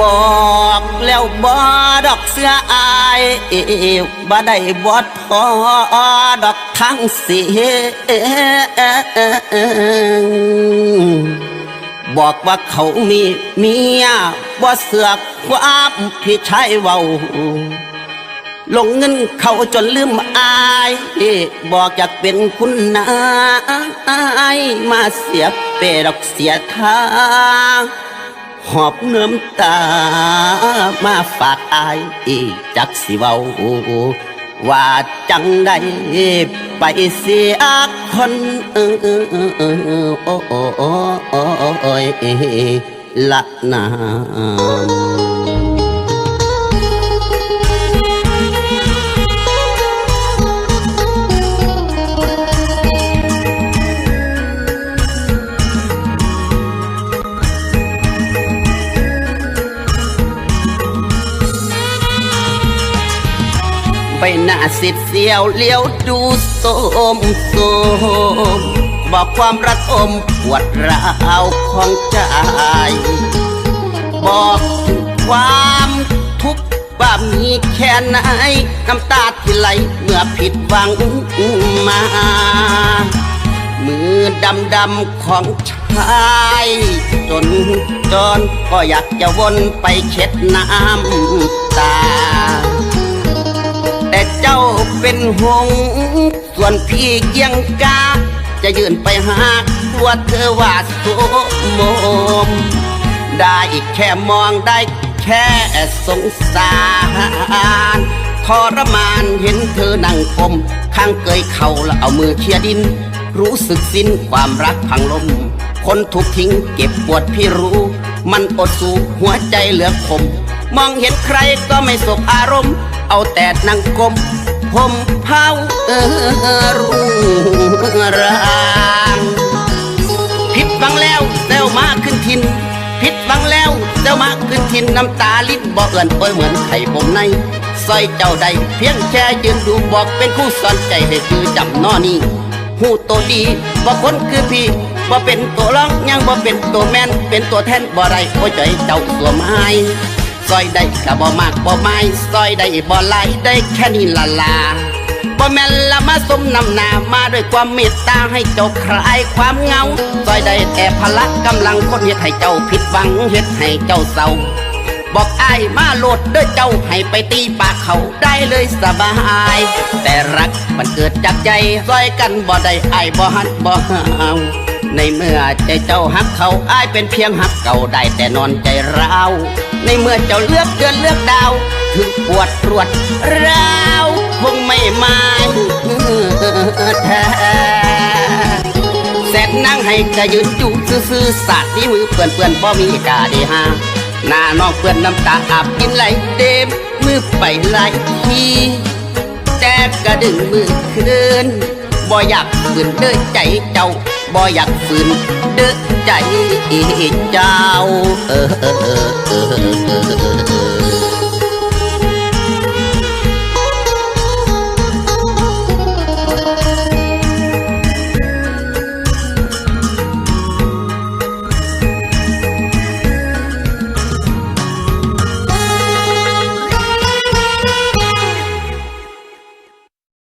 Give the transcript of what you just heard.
บ อกแล้วบ่ดอกเสื้ออายบ่ได้บอดพอดอกทั้งเสียบอกว่าเขามีเมียบ่เสือกความพี่ชายเว้าลงเงินเขาจนลืมอาย บอกอยากเป็นคุณนายมาเสียเปรอกเสียทาง หอบน้ำตามาฝากอายจักสิเว้าว่าจังใดไปเสียคนเออเออเออโอ้โอ้โอ้โอ้โอ้ยละนา ใบหน้าสิดเสียวเลี้ยวดูโสมโสมบอกความรักอมปวดร้าวของใจ บอกถึงความทุกข์ว่ามีแค่ไหนน้ำตาที่ไหลเมื่อผิดหวังมา มือดำดำของชายจนจนก็อยากจะวนไปเช็ดน้ำตา เจ้าเป็นหงส์ส่วนพี่เกียงกา จะยืนไปหาตัวเธอว่าโสมม ได้อีกแค่มองได้แค่สงสารทรมานเห็นเธอนั่งคมข้างเกยเข่าแล้วเอามือเชียดิน รู้สึกสิ้นความรักพังลม คนถูกทิ้งเก็บปวดพี่รู้ มันอดสู้หัวใจเหลือคม มองเห็นใครก็ไม่สบอารมณ์ เอาแต่นั่งกลมผมเผาเออรุ่งรางผิดหวังแล้วเซลมาขึ้นทินผิดหวังแล้วเซลมาขึ้นทินน้ำตาลิ้นบ่เอื่อนโอยเหมือนไข่ผมในซอยเจ้าใดเพียงแค่ยืนดูบอกเป็นคู่สอนใจให้คือจำนอนี่หูโตวดีบ่คนคือพี่บ่เป็นตัวร้องยังบ่เป็นตัวแมนเป็นตัวแทนบ่ไรโอ้ใจเจ้าตัวไม้ ซอยได้ก็บ่มากบ่ไม้ซอยได้บ่ไหลายได้แค่นี้ละลาบ่แม่นละมาสมนำหนามาด้วยความเมตตาให้เจ้าคลายความเงาซอยได้แต่พละกำลังคนเฮ็ดให้เจ้าผิดหวังเฮ็ดให้เจ้าเศร้าบอกไอ้มาโหลดเด้อเจ้าให้ไปตีปากเขาได้เลยสบาย แต่รักมันเกิดจากใจซอยกันบ่ได้ไอ้บ่หันบ่หาวในเมื่อใจเจ้าหักเขาอ้ายเป็นเพียงหักเก่าได้แต่นอนใจร้าว ในเมื่อเจ้าเลือกเดือนเลือกดาว ถึงปวดรวดร้าวคงไม่มาแท้เสร็จนั่งให้กระยืนจุซื่อๆสาดที่มือเปื่อนเปื่อนๆบ่มีกาดีหาหน้าน้องเปื่อนน้ำตาอาบกินไหลเต็มมือไปไหลทีแต่กระดึงมือคืนบ่อยากฝืนเด้อใจเจ้า บ่อยากฝืนเด้อใจเจ้าเออเออเออเออเออ